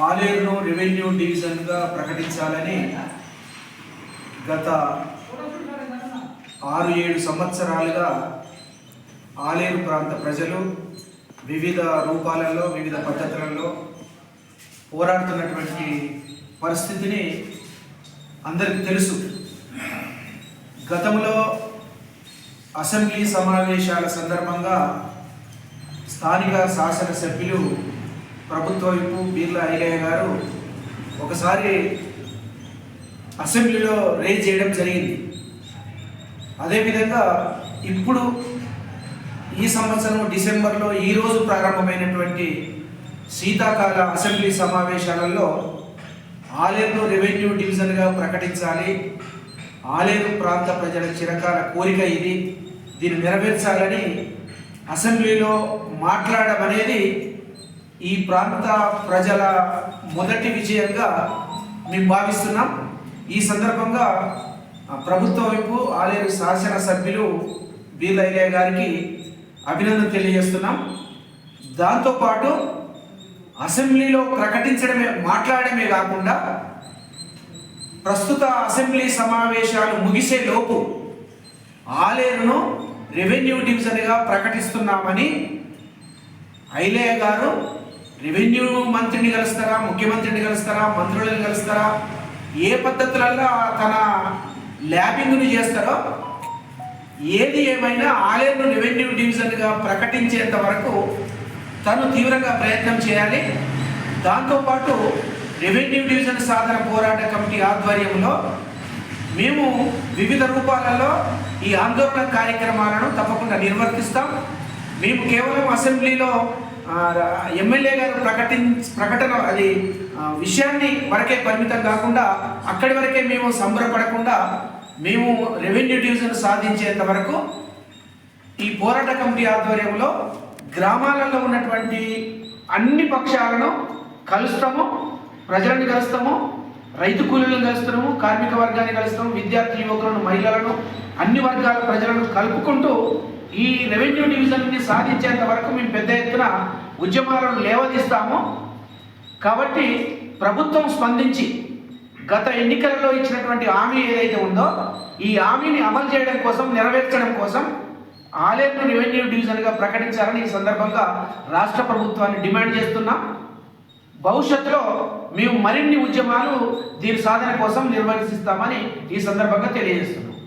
ఆలేరును revenue డివిజన్గా ప్రకటించాలని గత ఆరు ఏడు సంవత్సరాలుగా ఆలేరు ప్రాంత ప్రజలు వివిధ రూపాలలో వివిధ పద్ధతులలో పోరాడుతున్నటువంటి పరిస్థితిని అందరికీ తెలుసు. గతంలో అసెంబ్లీ సమావేశాల సందర్భంగా స్థానిక శాసనసభ్యులు ప్రభుత్వ వైపు బీర్లా ఐలయ్య గారు ఒకసారి అసెంబ్లీలో రేజ్ చేయడం జరిగింది. అదేవిధంగా ఇప్పుడు ఈ సంవత్సరం డిసెంబర్లో ఈరోజు ప్రారంభమైనటువంటి శీతాకాల అసెంబ్లీ సమావేశాలలో ఆలేరు రెవెన్యూ డివిజన్గా ప్రకటించాలి. ఆలేరు ప్రాంత ప్రజల చిరకాల కోరిక ఇది. దీన్ని నెరవేర్చాలని అసెంబ్లీలో మాట్లాడమనేది అనేది ఈ ప్రాంత ప్రజల మొదటి విజయంగా మేము భావిస్తున్నాం. ఈ సందర్భంగా ప్రభుత్వ వైపు ఆలేరు శాసన సభ్యులు బీర్లయ్య గారికి అభినందన తెలియజేస్తున్నాం. దాంతోపాటు అసెంబ్లీలో ప్రకటించడమే మాట్లాడమే కాకుండా ప్రస్తుత అసెంబ్లీ సమావేశాలు ముగిసే లోపు ఆలేరును రెవెన్యూ డివిజన్గా ప్రకటిస్తున్నామని ఐలయ్య గారు రెవెన్యూ మంత్రిని కలుస్తారా ముఖ్యమంత్రిని కలుస్తారా మంత్రులను కలుస్తారా? ఏ పద్ధతులలో తన ల్యాబింగ్ను చేస్తారో ఏది ఏమైనా ఆలేరును రెవెన్యూ డివిజన్గా ప్రకటించేంత వరకు తను తీవ్రంగా ప్రయత్నం చేయాలి. దాంతోపాటు రెవెన్యూ డివిజన్ సాధన పోరాట కమిటీ ఆధ్వర్యంలో మేము వివిధ రూపాలలో ఈ ఆందోళన కార్యక్రమాలను తప్పకుండా నిర్వర్తిస్తాం. మేము కేవలం అసెంబ్లీలో ఎమ్మెల్యే గారు ప్రకటిం ప్రకటన అది విషయాన్ని వరకే పరిమితం కాకుండా అక్కడి వరకే మేము సంబరపడకుండా మేము రెవెన్యూ డివిజన్ సాధించేంత వరకు ఈ పోరాట కమిటీ ఆధ్వర్యంలో గ్రామాలలో ఉన్నటువంటి అన్ని పక్షాలను కలుస్తాము ప్రజలను కలుస్తాము రైతు కూలీలను కలుస్తున్నాము కార్మిక వర్గాన్ని కలుస్తాము విద్యార్థి యువకులను మహిళలను అన్ని వర్గాల ప్రజలను కలుపుకుంటూ ఈ రెవెన్యూ డివిజన్ని సాధించేంత వరకు మేము పెద్ద ఎత్తున ఉద్యమాలను లేవదీస్తాము. కాబట్టి ప్రభుత్వం స్పందించి గత ఎన్నికలలో ఇచ్చినటువంటి హామీ ఏదైతే ఉందో ఈ హామీని అమలు చేయడం కోసం నెరవేర్చడం కోసం ఆలేరు రెవెన్యూ డివిజన్గా ప్రకటించాలని ఈ సందర్భంగా రాష్ట్ర ప్రభుత్వాన్ని డిమాండ్ చేస్తున్నాం. భవిష్యత్తులో మేము మరిన్ని ఉద్యమాలు దీని సాధన కోసం నిర్వహిస్తామని ఈ సందర్భంగా తెలియజేస్తున్నాం.